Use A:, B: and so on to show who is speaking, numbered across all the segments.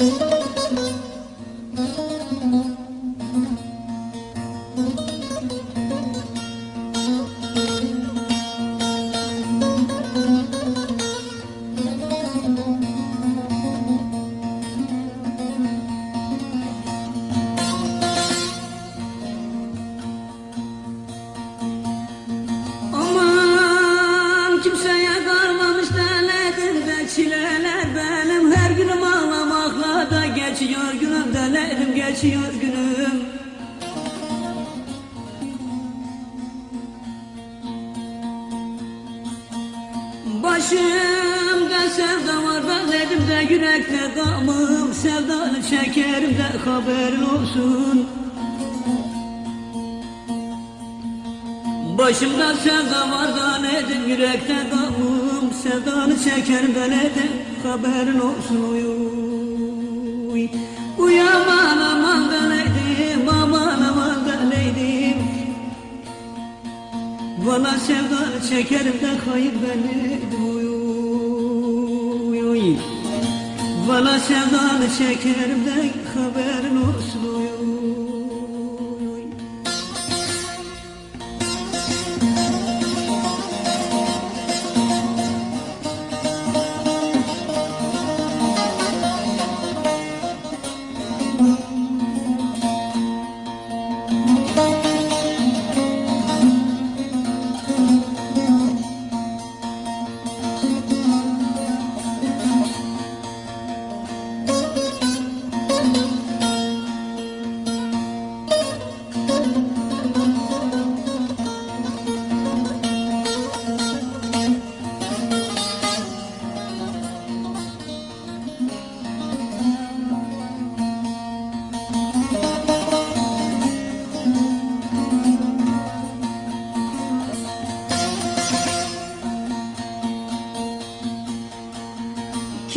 A: Aman geçiyor günüm. Başımda sevda var ben dedim de yürekte gamım Sevdanı çekerim de haberin olsun. Başımda sevda var da nedim yürekte gamım Sevdanı çekerim ben nedim haberin olsun. Uy uy Uy aman neydim aman aman da neydim? Valla sevdanı çekerim de hayır ben nedim uy uy uy Valla sevdanı çekerim de haberin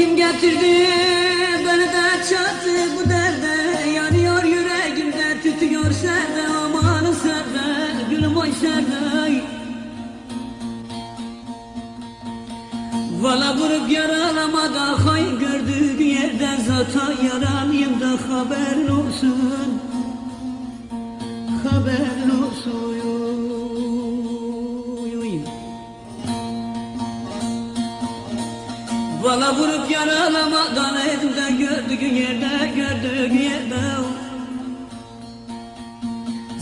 A: Kim getirdi beni de çattı bu derde? Yanıyor yüreğimde tütüyor serde Amanın serde gülüm oy serde. Valla vurup yaralama da hay gördüğü yerde Zata yaralıyım da haberin olsun. Haberin Valla vurup yaralamadan elimde gördüğün yerde gördüğün yerde.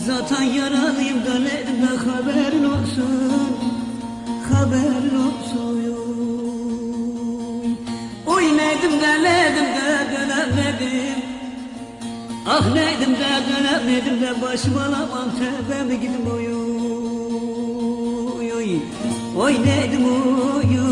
A: Zaten yaralıyım da elimde haberin olsun Haberin olsun. Oy neydim de neydim de dönemedim. Ah neydim de dönemedim de başıma alamam tövbe gidim oy oy. Oy neydim oy oy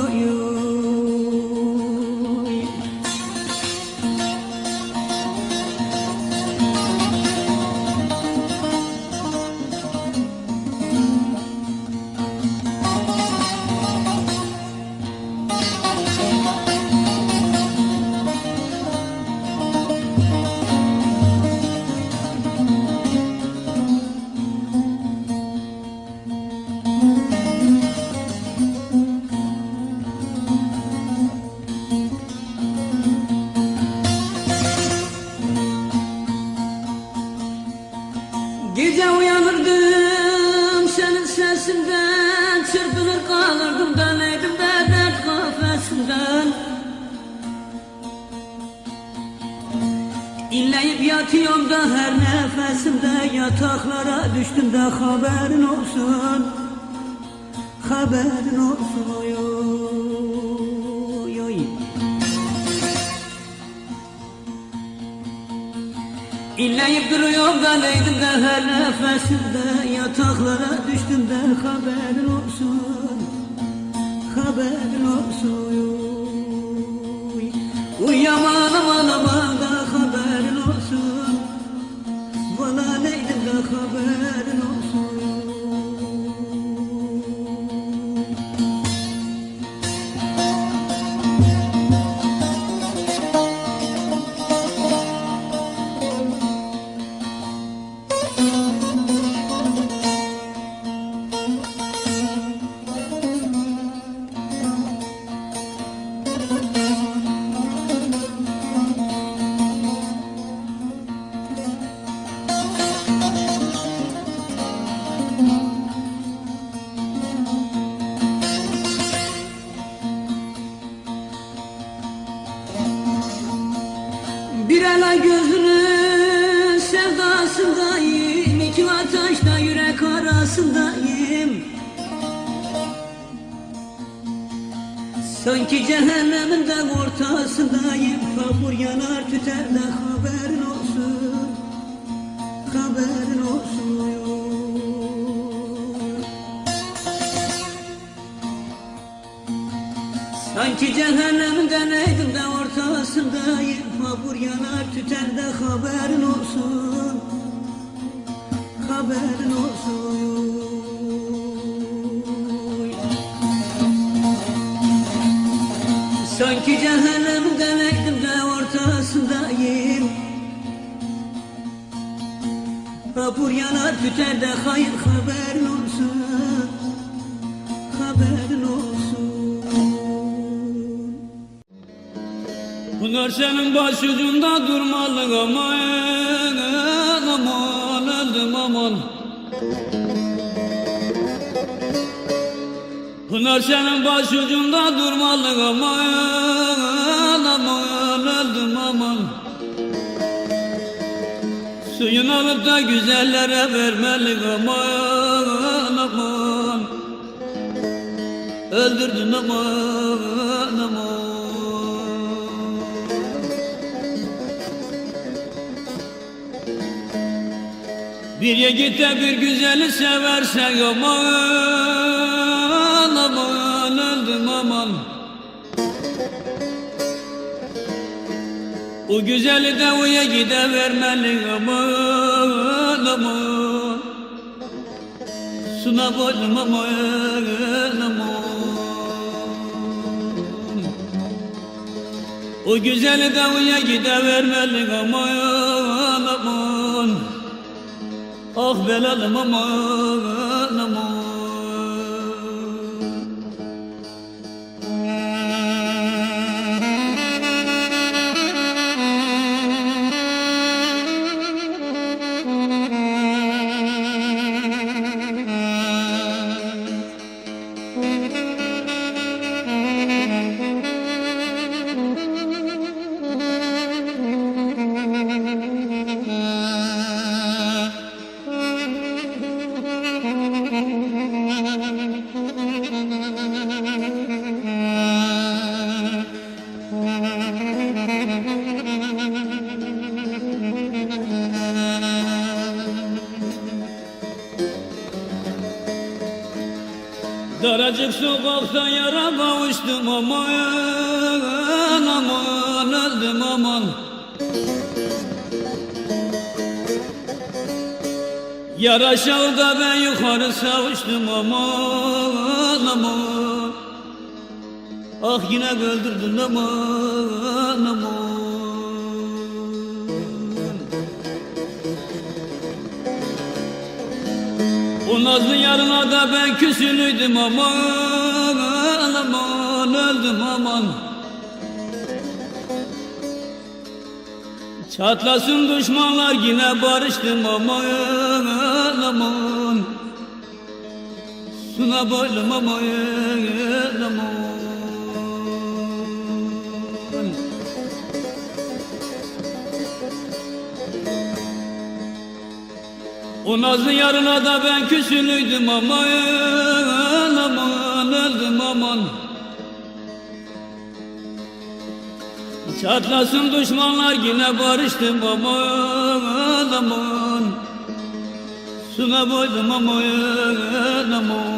A: yatıyorum da her nefesimde Yataklara düştüm de haberin olsun Haberin olsun oy oy oy İlleyip duruyorum da neydim de her nefesimde Yataklara düştüm de haberin olsun Haberin olsun uy. Uyuyaman aman de arasındayım Sanki cehennemin de ortasındayım. Kabur yanar tüter de haberin olsun. Haberin olsun. Sanki cehennemden neydim de ortasındayım. Kabur yanar tüter de haberin olsun. Haberin olsun Sanki cehennemden neydim de ortasındayım. Kabur yanar tüter de hayır haberin olsun. Haberin olsun.
B: Pınar senin başucunda durmalı aman aman öldüm aman Pınar senin başucunda durmalı aman aman öldüm aman Suyun alıp da güzellere vermeli aman aman Öldürdün aman aman Bir yiğite bir güzeli seversen aman öldüm aman O güzeli de uya gide vermeli aman aman. Suna boylum aman. O güzeli de uya gide vermeli aman aman. Ah belalım aman Daracık sokakta yara kavuştum aman aman öldüm aman Yar aşağıda ben yukarı savuştum aman aman. Ah yine öldürdün aman aman. O nazlı yarına da ben küsülüydüm aman aman. Öldüm aman Çatlasın düşmanlar yine barıştım aman aman Suna boylum aman aman O nazlı yarına da ben küsülüydüm aman aman öldüm aman Çatlasın düşmanlar yine barıştım aman aman Suna boydum aman aman